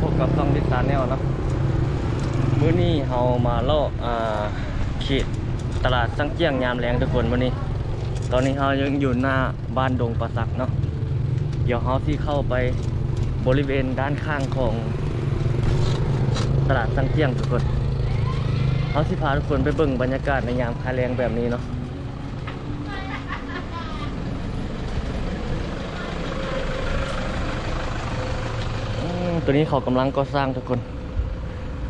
พบกับช่องดิสานแนลเนาะมื้อนี้เฮามาเลาะอ่าเขตตลาดสังเจียงยามแรงทุกคนมื้อนี้ ตอนนี้เฮายังอยู่หน้าบ้านดงประสักเนาะเดี๋ยวเฮาที่เข้าไปบริเวณด้านข้างของตลาดสังเจียงทุกคนเฮาสิพาทุกคนไปเบิ่งบรรยากาศในยามคาแรงแบบนี้เนาะ ตัวนี้เขากำลังก่อสร้างทุกคน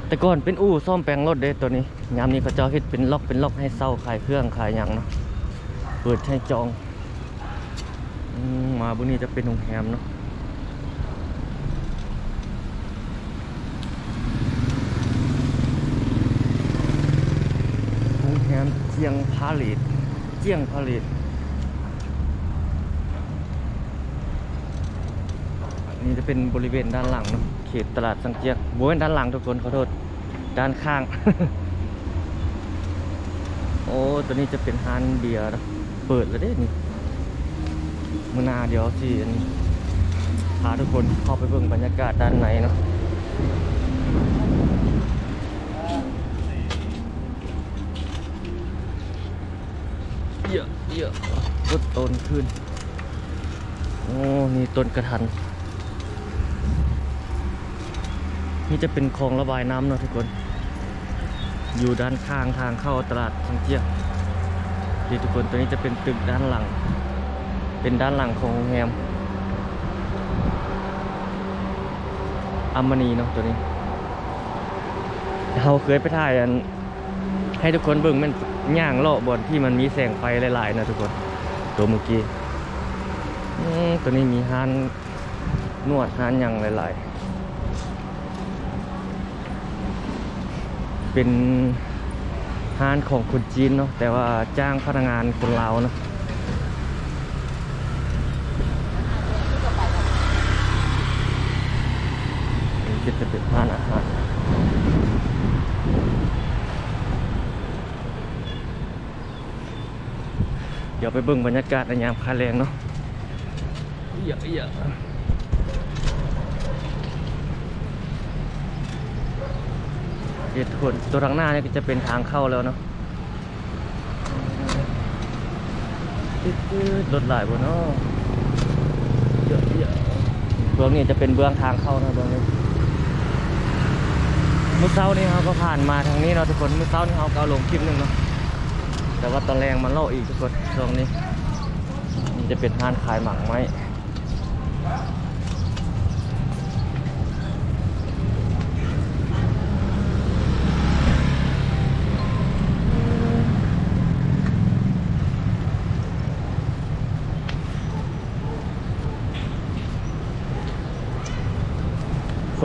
แต่ก่อนเป็นอู่ซ่อมแปลงรถเด้ตัวนี้ยามนี้เขาเจ้าเฮ็ดเป็นล็อกเป็นล็อกให้เศร้าขายเครื่องขายยังเนาะเปิดให้จองมาบุนี้จะเป็นโรงแรมเนาะโรงแรมเจียงพาเลตเจียงพาเลตนี่จะเป็นบริเวณด้านหลังเนอะ เขตตลาดสังเจียกบริเวณด้านหลังทุกคนขอโทษ ด้านข้าง โอ้ตัวนี้จะเป็นฮานเบียร์นะเปิดแล้วเด้นี่มือนาเดี๋ยวสิพาทุกคนเข้าไปเบิ่งบรรยากาศด้านในเนาะเยอะเยอะรถต้นขึ้น โอ้ นี่ต้นกระทัน นี่จะเป็นคลองระบายน้ำเนาะทุกคน อยู่ด้านข้างทางเข้าตลาดท่องเที่ยวดีทุกคนตัวนี้จะเป็นตึกด้านหลัง เป็นด้านหลังของโรงแรมอัมมานีเนาะตัวนี้เราเคยไปถ่ายอันให้ทุกคนเบิ่งมันย่างเลาะบนที่มันมีแสงไฟหลายๆนะทุกคน ตัวเมื่อกี้ตัวนี้มีฮานนวดฮานยังหลายๆ เป็นฮานของคนจีนเนาะแต่ว่าจ้างพนักงานคนลาวเนาะนี่ก็จะเป็นฮานอาหารเดี๋ยวไปเบิ่งบรรยากาศในยามคาแรงเนาะเยอะเยอะ เหตุผลตัวทางหน้าเนี่ยก็จะเป็นทางเข้าแล้วเนาะรถหลายบนเนาะเยอะเยอะเบื้องนี้จะเป็นเบื้องทางเข้านะเบื้องนี้เมื่อเช้านี้เขาก็ผ่านมาทางนี้เนาะทุกคนเมื่อเช้านี้เขาก็เอาลงคลิปหนึงเนาะแต่ว่าตอนแรงมันเล่าอีกทุกคนช่วงนี้นี่จะเป็นห้านขายหมักไม้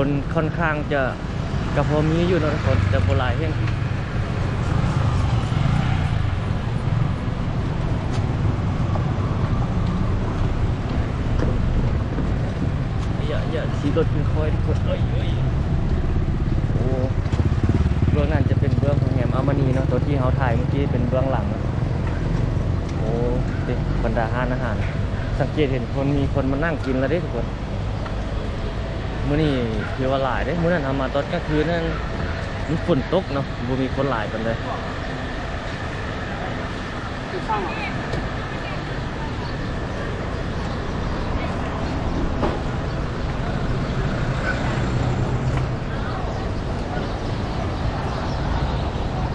คนค่อนข้างจะกระพอมีอยู่นะทุกคนแต่โบหลายเพียงอย่าอย่าสีรถเป็นคอยทุกคนเอ้ยเอ้ยโอ้เบื้องนั้นจะเป็นเบื้องของแหมอามานีเนาะตัวที่เขาถ่ายเมื่อกี้เป็นเบื้องหลังนะโอ้ด็กบรรดาห้านอาหาร สังเกตเห็นคนมีคนมานั่งกินแล้วด้ทุกคน มื้อนี้ถือว่าหลายเด้มื้อนั้นเอามาตอนกลางคืนนั่นมันฝนตกเนาะบ่มีคนหลายปานใด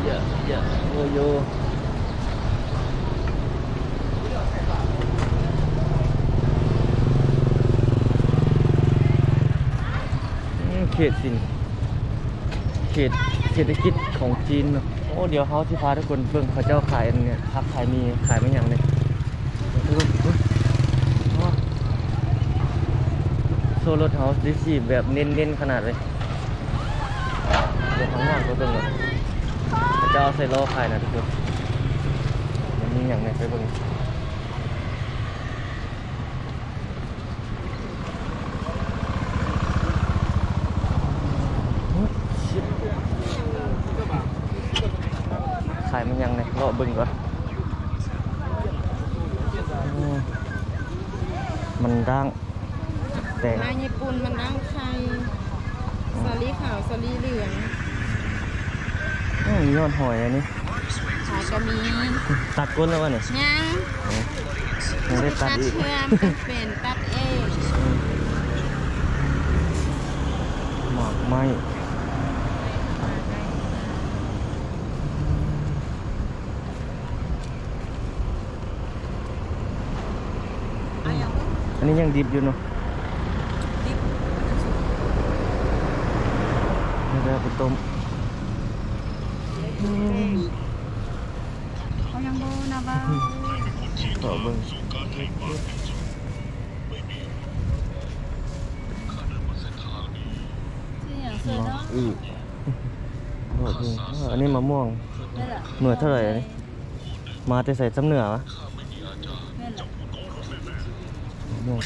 เยอะเยอะโยโยอืมเขตสินเขต เศรษฐกิจของจีนเนาะโอ้เดี๋ยวเขาที่พาทุกคนเบิ่งเขาเจ้าขายเนี่ยพักขายมีขายไม่ยังเลยดูดูอ๋อโซโลเฮาส์ดิสีแบบเน้นๆขนาดเลยเดี๋ยวข้างหน้าก็เบิ่งเลยเขาเจ้าเอาใส่ล้อขายนะทุกคนมันมีอย่างไรไปเบิ่ง ชิบขายมันยังไงรอเบึงก่อนอืมมันร่างแต่มาญี่ปุ่นมันนั่งไข่ลี่ขาวสลีเหลืองโอ้ยยอดหอยอันนี้ขายก็มี ตัดก้นแล้ววะเนี่ยยังยังได้ตัดตัดอีกเชื่อมตัดเป็นตัดเองหมากไหม เอาอย่าง อั นนี้ยังดิบอยู่เนาะดิบนี่ก็เอาไปต้มเขายังโบนะบ้าต่อเบิ่งที่อย่างเสือหมากเนาะอือโอ้โหอันนี้มะม่วงนั่นแหละเหนือเท่าไหร่อันนี้มาแต่ใส่ซ้ำเหนือวะ นั่นแหละ มะม่วง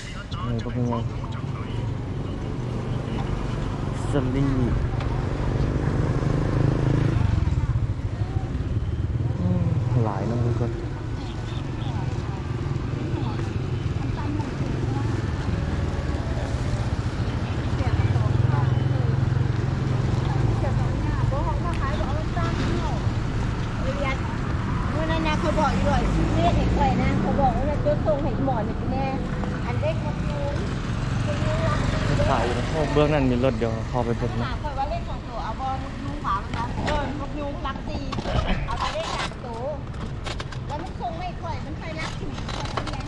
นี่ก็เป็นไงสลีอืมหลายนะมื่อนั้นนะเขาบอกอยู่ด้วยเรียกเอกไว้นะ เขาบอกว่าจะส่งให้หมอนอีกแน่ อันเล็กมันยูงมันยูงรักไม่ขายอยู่นะโอ้เบื้องนั้นมีรถเดียวเข้าไปเบิ่งนะถามคอยว่าเลขของตัวเอาบอลยูงขวามันนะเออมันยูงรักตีเอาไปเลขสามตัวแล้วมันส่งไม่ค่อยมันค่อยรักถึงคนเนี้ย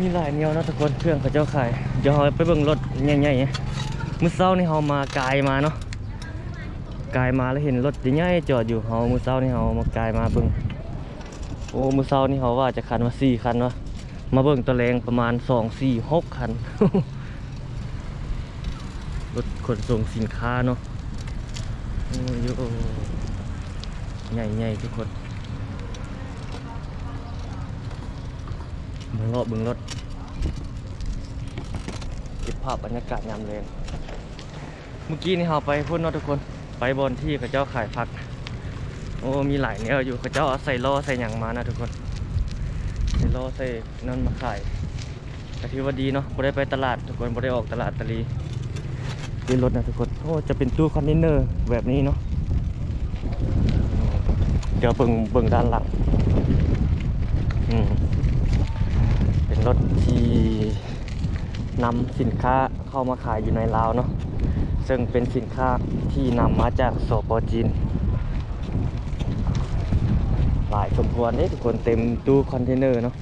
มีหลายแนวนะทุกคนเครื่องเขาเจ้าขายเดี๋ยวเราไปเบิ่งรถใหญ่ๆมื้อเช้านี่เรามากายมาเนาะกายมาแล้วเห็นรถใหญ่ๆจอดอยู่เรามื้อเช้านี่เรามากายมาเบิ่งโอ้มื้อเช้านี่เขาว่าจะคันว่า4คันวะ มาเบิ่งตัวแรงประมาณ2 4 6คัน รถขนส่งสินค้าเนาะโอ้ยโอ้ใหญ่ๆทุกคนเบิ่งรถเบิ่งรถเก็บภาพบรรยากาศยามแรงเมื่อกี้นี่เราไปพุ่นเนาะทุกคน ไปบอนที่เขาเจ้าขายผัก โอ้ มีหลายแนวอยู่เขาเจ้าเอาใส่ล้อใส่หยังมานะทุกคน ส่ล้อใส่นั่นมาขายแต่ถือว่าดีเนาะบ่ได้ไปตลาดทุกคนบ่ได้ออกตลาดตะลีดีรถนะทุกคนโอ้จะเป็นตู้คอนเทนเนอร์แบบนี้เนาะเดี๋ยวเบิ่งเบิ่งด้านหลังอืมเป็นรถที่นำสินค้าเข้ามาขายอยู่ในลาวเนาะซึ่งเป็นสินค้าที่นำมาจากสปจีน หลายสมควรเด้ทุกคนเต็มตู้คอนเทนเนอร์เนาะ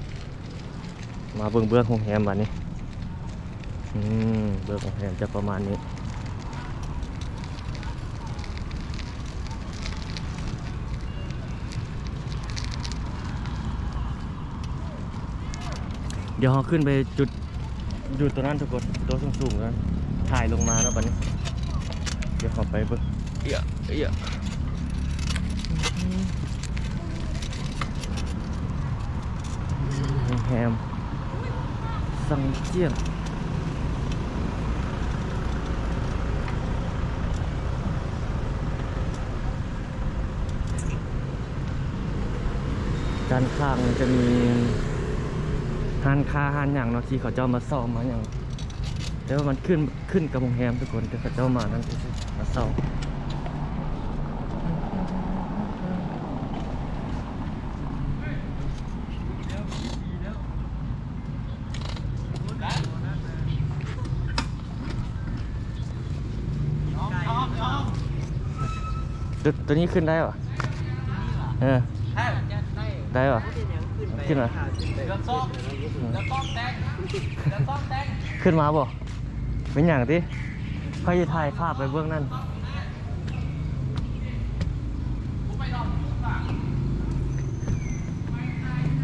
มาเบื้องเบื้องของแฮมบันนี้อืมเบื้องของแฮมจะประมาณนี้เดี๋ยวเราขึ้นไปจุดอยู่ตัวนั้นทุกคนตัวสูงๆนั้นถ่ายลงมาแล้วบัดนี้ เดี๋ยวขอไปเบิ่งเอียเอีย แฮมสังเจียนด้านข้างจะมีหันคาหันอย่างเนาะที่เขาเจ้ามาซ่อมมาอย่างแต่ว่ามันขึ้นขึ้นกับโรงแรมทุกคนแต่เขาเจ้ามานั่นคือมาซ่อม ตัวตัวนี้ขึ้นได้ปะเออ ได้ปะขึ้นมาขึ้นมาบ่เป็นอย่างที่เขาจะถ่ายภาพไปเบื้องนั่น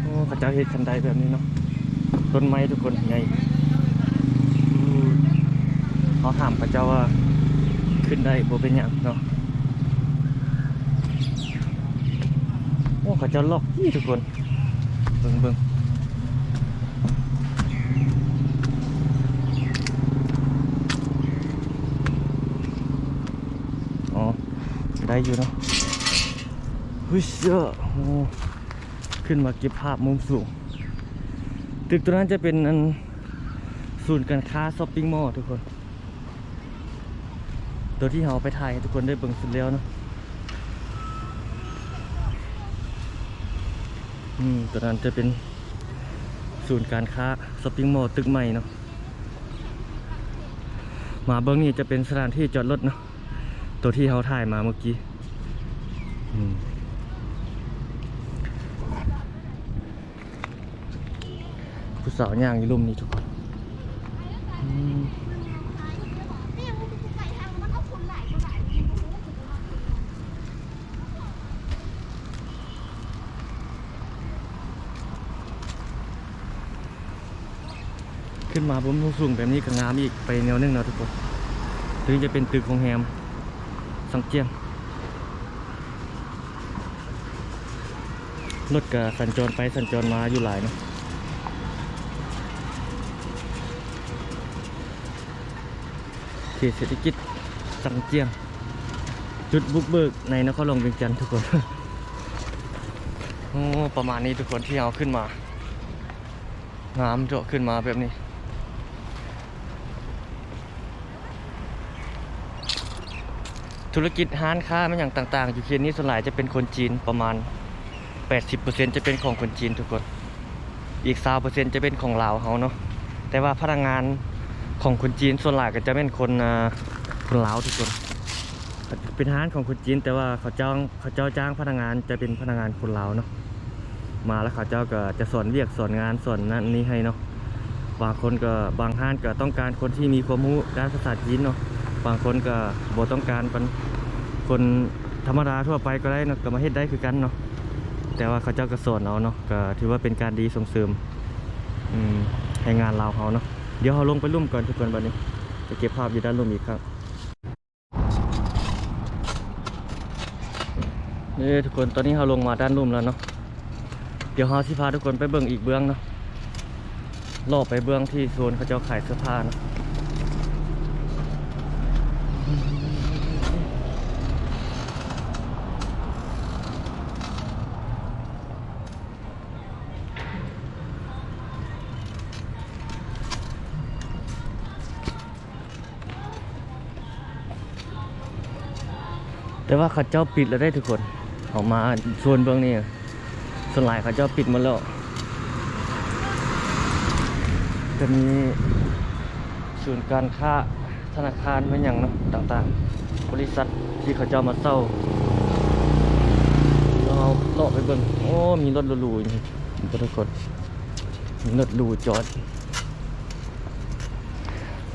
โอ้พระเจ้าเห็ดคันใดแบบนี้เนาะ ต้นไม้ทุกคนไงเขาถามพระเจ้าว่าขึ้นได้บ่เป็นอย่างเนาะ โอ้ เขาจะล็อกที่ทุกคนเบิ่งเบิ่งอ๋อ ได้อยู่เนาะหุ้ยเจ้าโอ้ขึ้นมาเก็บภาพมุมสูง ตึกตัวนั้นจะเป็นอันศูนย์การค้าช้อปปิ้งมอลล์ทุกคน ตัวที่เราไปถ่ายทุกคนได้เบิ่งสุดแล้วเนาะ อืมตัวนั้นจะเป็นศูนย์การค้าสปริงมอลตึกใหม่เนาะมาเบิ้องนี่จะเป็นสถานที่จอดรถเนาะตัวที่เขาถ่ายมาเมื่อกี้ผู้สาวย่างอยู่รุมนี้ทุกคนยังไม่ได้ไก่ทางมันเอาคนหลายคนหลายมันรู้สึกว่า ขึ้นมาบนมุมสูงแบบนี้ก็งามอีกไปแนวหนึงนะทุกคนถึงจะเป็นตึกของแฮมสังเจียงรถกับสัญจรไปสัญจรมาอยู่หลายนะเขตเศรษฐกิจสังเจียง จุดบุกเบิกในนครหลวงเวียงจันทร์ทุกคนโอ้ประมาณนี้ทุกคนที่เอาขึ้นมาน้ำเจาะขึ้นมาแบบนี้ ธุรกิจห้านค้ามันอย่างต่างๆ อยู่เคียนนี้ส่วนใหญ่จะเป็นคนจีนประมาณ 80%จะเป็นของคนจีนทุกคน อีก20%จะเป็นของลาวเขาเนาะแต่ว่าพนักงานของคนจีนส่วนใหญ่ก็จะเป็นคนคนลาวทุกคน เป็นห้านของคนจีน แต่ว่าเขาจ้างเขาเจ้าจ้างพนักงานจะเป็นพนักงานคนลาวเนาะมาแล้วเขาเจ้าก็จะสอนเวียกสอนงานสอนนั่นนี่ให้เนาะบางคนก็บางห้านก็ต้องการคนที่มีความรู้ด้านภาษาจีนเนาะ บางคนก็บ่ต้องการเป็นคนธรรมดาทั่วไปก็ได้เนาะก็มาเฮ็ดได้คือกันเนาะแต่ว่าเขาเจ้าก็สอนเอาเนาะก็ถือว่าเป็นการดีส่งเสริมอืมให้งานเราเขาเนาะเดี๋ยวเราลงไปลุ่มก่อนทุกคนบัดนี้จะเก็บภาพอยู่ด้านลุ่มอีกครับนี่ทุกคนตอนนี้เราลงมาด้านลุ่มแล้วเนาะเดี๋ยวเราสิพาทุกคนไปเบิ่งอีกเบื้องเนาะรอบไปเบื้องที่โซนเขาเจ้าขายเสื้อผ้าเนาะ แต่ว่าเขาเจ้าปิดแล้วได้ทุกคนออกมาชวนเบื้องนี้ส่วนหลายเขาเจ้าปิดหมดแล้วจะมีศูนย์การค้า ธนาคารเป็นอย่างเนาะต่างๆ บริษัทที่เขาเจ้ามาเศร้าเราเลาะไปเบิ่งโอ้มีรถหรูๆนี่ทุกคนมีรถหรูจอด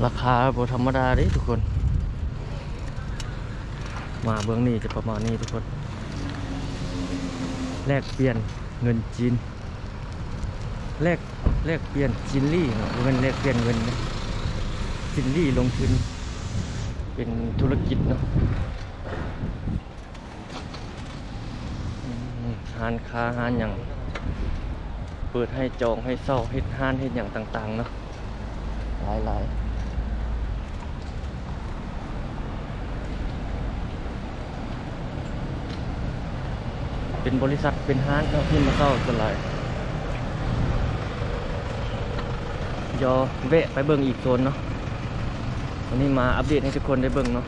ราคาบธรรมดาเด้ทุกคน มาเบื้องนี้จะประมาณนี้ทุกคนแลกเปลี่ยนเงินจีนแลกแลกเปลี่ยนจินลี่เนาะบ่แมันแลกเปลี่ยนเงินนะ จินลี่ลงทุนเป็นธุรกิจเนาะห้านค้าห้านอย่าง เปิดให้จองให้เศร้าเฮ็ดห้านเฮ็ดอย่างต่าง ๆ เนาะหลายหลายๆเป็นบริษัทเป็นห้างเนาะที่มาเข้ากันหลายยวแวะไปเบิ่งอีกโซนเนาะ วันนี้มาอัปเดตให้ทุกคนได้เบิ่งเนาะ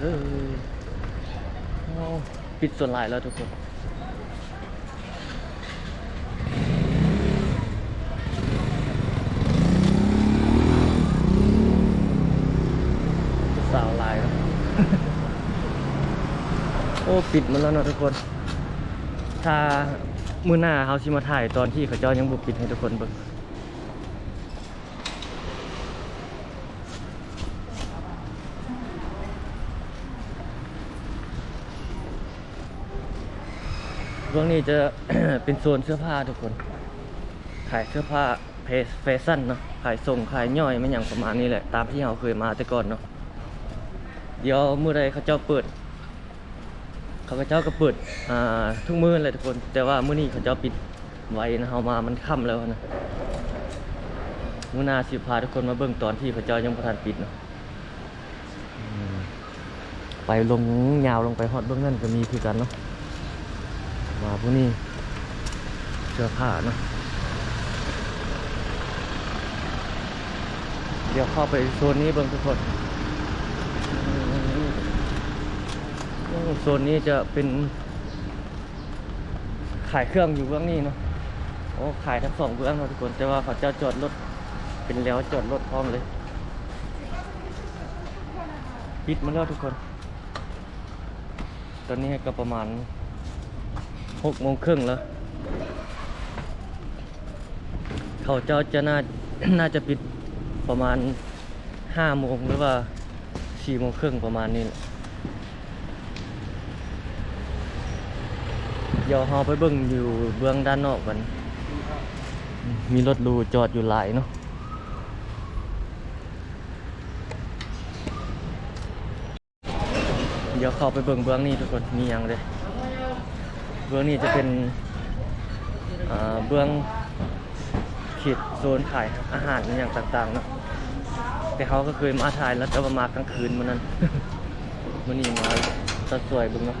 เอา ปิดส่วนหลายแล้วทุกคนสาวหลายแล้วโอ้ปิดหมันแล้วเนาะทุกคน ถ้ามือหน้าเขาชิมาถ่ายตอนที่เขาเจ้ายังบุปิดให้ทุกคนเบิ่ง ช่วงนี้จะ เป็นโซนเสื้อผ้าทุกคน ขายเสื้อผ้าเพสแฟชั่นเนาะ ขายส่งขายย่อยมันอย่างประมาณนี้แหละ ตามที่เราเคยมาแต่ก่อนเนาะ เดี๋ยวมือใดเขาเจ้าเปิด เขาเจ้าก็เปิดอ่าทุกมื้อเลยทุกคน แต่ว่ามื้อนี้เขาเจ้าปิดไว้นะเฮามามันค่ำแล้วนะมื้อหน้าสิพาทุกคนมาเบิ่งตอนที่เขาเจ้ายังบ่ทันปิดเนาะไปลงยาวลงไปฮอดเบื้องนั่นก็มีคือกันเนาะ มาพวกนี้เสื้อผ้านะเดี๋ยวเข้าไปโซนนี้เบิ่งทุกคนโซนนี้จะเป็นขายเครื่องอยู่เบื้องนี้เนาะโอ้ขายทั้งสองเบื้องเนะทุกคน แต่ว่าเขาเจ้าจอดรถเป็นแล้วจอดรถพร้อมเลยปิดมาแล้วทุกคน ตอนนี้ก็ประมาณ หกโมงครึ่งแล้ว เขาเจ้าจะน่าน่าจะปิดประมาณห้าโมงหรือว่าสี่โมงครึ่งประมาณนี้แหละเดี๋ยวเราไปเบิ่งอยู่เบื้องด้านนอกกัน มีรถรูจอดอยู่หลายเนาะเดี๋ยวเข้าไปเบิ่งเบื้องนี้ทุกคนมีหยังเลย เบื้องนี้จะเป็นเบื้องเขตโซนขายอาหารอย่างต่างๆเนาะแต่เขาก็เคยมาถ่ายแล้วแต่ว่ามากลางคืนมันนั้นมันนี่มาตัดสวยบึงเนาะ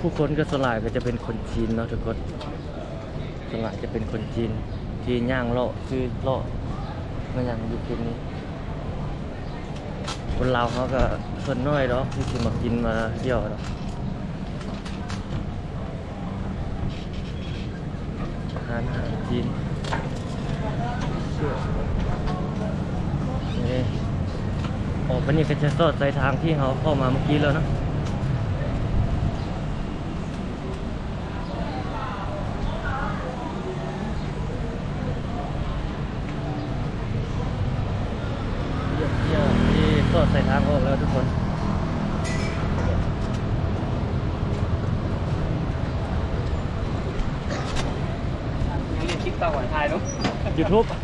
ผู้คนก็สลายก็จะเป็นคนจีนเนาะทุกคนสลายจะเป็นคนจีนที่ย่างเลาะคือเลาะ มันยังอยู่กินนี้ คนลาเขาก็ส่วนน้อยเนาะที่สิมากินมาเที่ยวเนาะอาหารอาหารจีนเชื่อโอ้วันนี้ก็จะสอดใจทางที่เขาเข้ามาเมื่อกี้แล้วนะ เยี่ยมเยี่ยมที่สอดใส่ทางออกแล้วทุกคน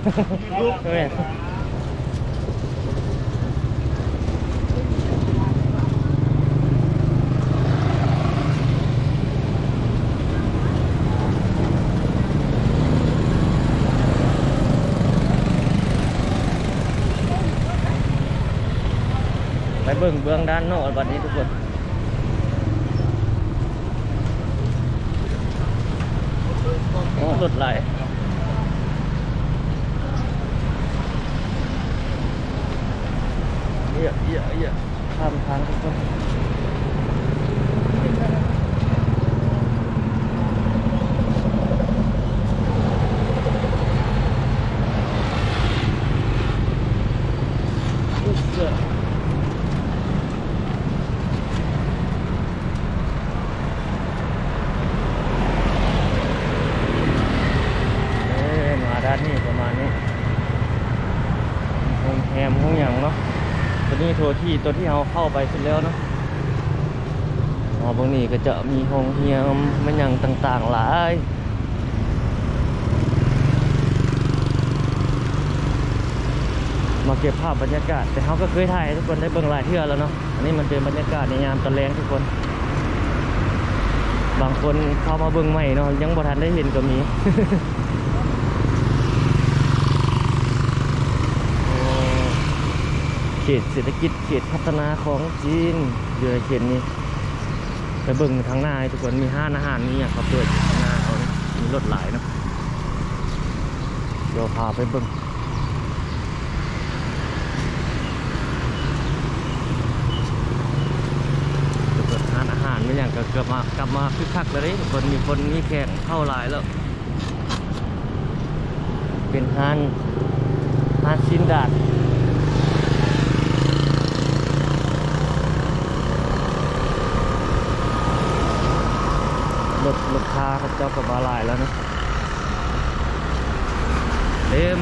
ยูทูบยูทูบไปเบิ่งเบื้องด้านนอกวันนี้ทุกคนโอ้รถไหล เยอะเยอะเยอะข้ามทางทุกคนอุ๊ยเยอะเอ้ยมาด้านนี้ประมาณนี้ห้องแฮมห้องอย่างเนาะตัวนี้โทรที่ ตัวที่เราเข้าไปเสร็จแล้วเนาะอ๋อบางนี้ก็จะมีห้องเฮียมมันย่างต่างๆหลายมาเก็บภาพบรรยากาศ แต่เขาก็เคยถ่ายทุกคนได้เบิ่งหลายเทื่อแล้วเนาะอันนี้มันเป็นบรรยากาศในยามตะแลงทุกคน บางคนเข้ามาเบิ่งใหม่เนาะยังบ่ทันได้เห็นก็มี โอ้ เขตเศรษฐกิจเขตพัฒนาของจีนอยู่ในเขตนี้ไปเบิ่งทางหน้าทุกคนมีห้านอาหารมีอย่างครับด้วยข้างหน้าเขานี่มีรถหลายเนาะเดี๋ยวพาไปเบิ่งเปิดร้านอาหารไม่อย่างก็เกือบมากลับมาคึกคักเลยคนมีคนมีแขกเข้าหลายแล้ว เป็นร้านร้านชินดาดรถรถค้าเขาเจ้ากับมาลายแล้วนะเต็ม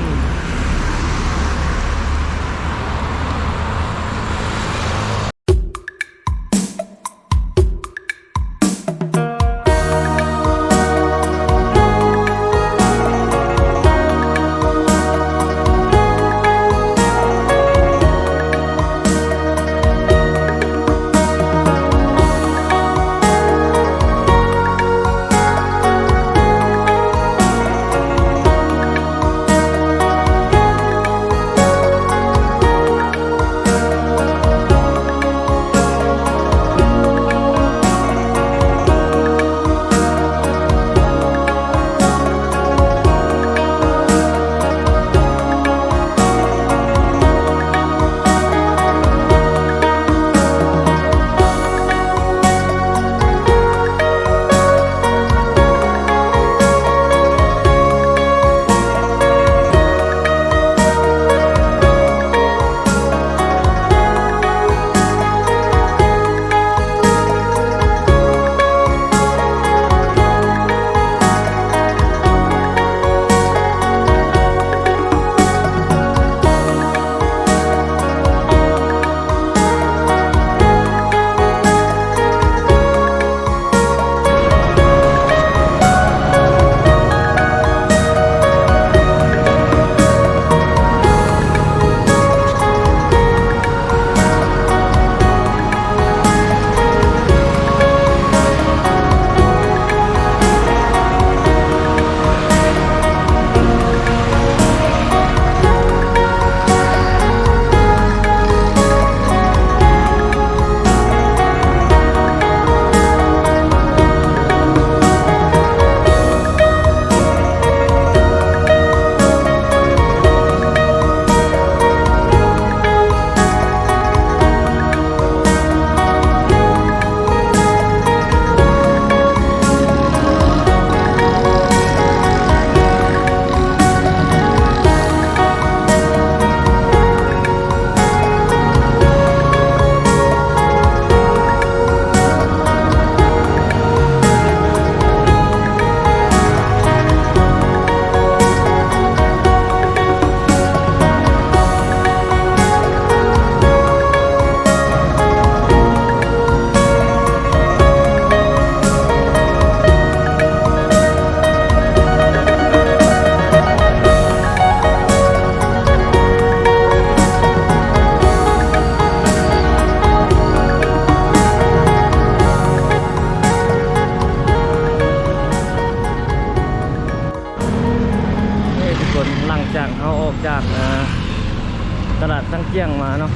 ตลาดตั้งเจี้ยงมาเนาะ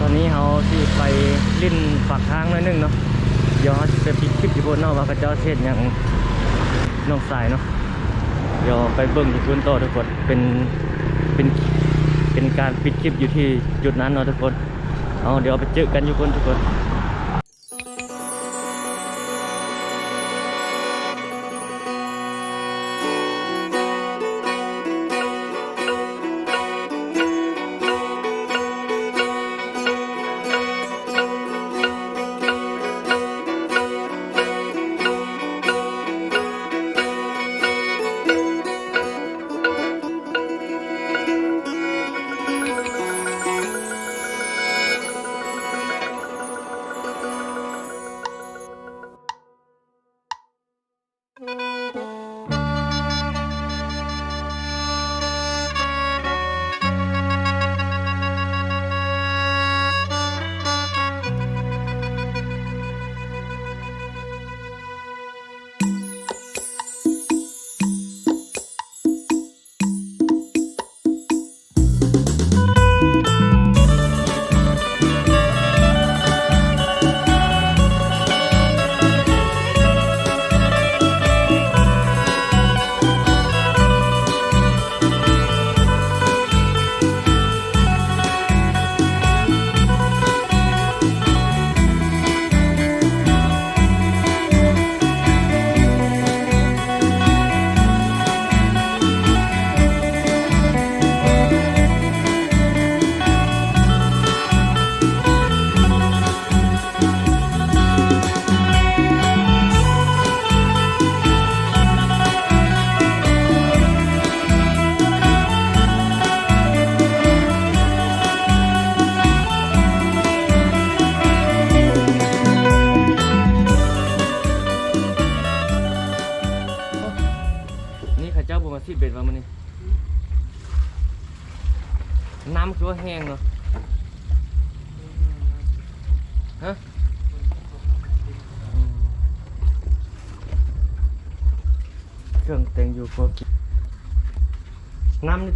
ตอนนี้เขาที่ไปลิ้นฝากทางหน่อยนึงเนาะเดี๋ยวเขาจะไปปิดคลิปอยู่บนเนาะว่าเขาเจ้าเทศอย่างน้องสายเนาะเดี๋ยวไปเบิ้งที่พื้นโตอทุกคนเป็นเป็นเป็นการปิดคลิปอยู่ที่จุดนั้นเนาะทุกคนเอาเดี๋ยวไปเจอกันอยู่คนทุกคน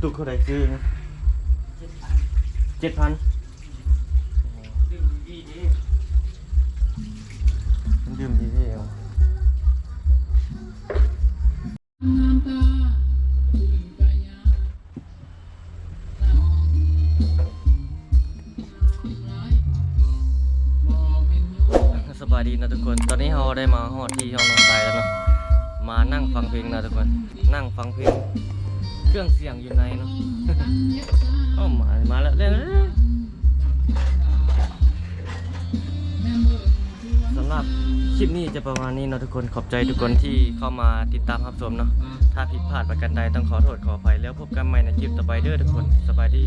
ตุกเท่าไหร่ซื้อนะเจ็ดพันมันดื่มดีที่เอวสบายดีนะทุกคน ตอนนี้เราได้มาฮอดที่ห้องนอนใจแล้วเนาะ มานั่งฟังเพลงนะทุกคน นั่งฟังเพลง เครื่องเสียงอยู่ในเนาะเอ้ามามาแล้วเล่นสำหรับคลิปนี้จะประมาณนี้เนาะทุกคนขอบใจทุกคนที่เข้ามาติดตามรับชมเนาะถ้าผิดพลาดประกันใดต้องขอโทษขออภัยแล้วพบกันใหม่ในคลิปต่อไปเด้อทุกคนสบายดี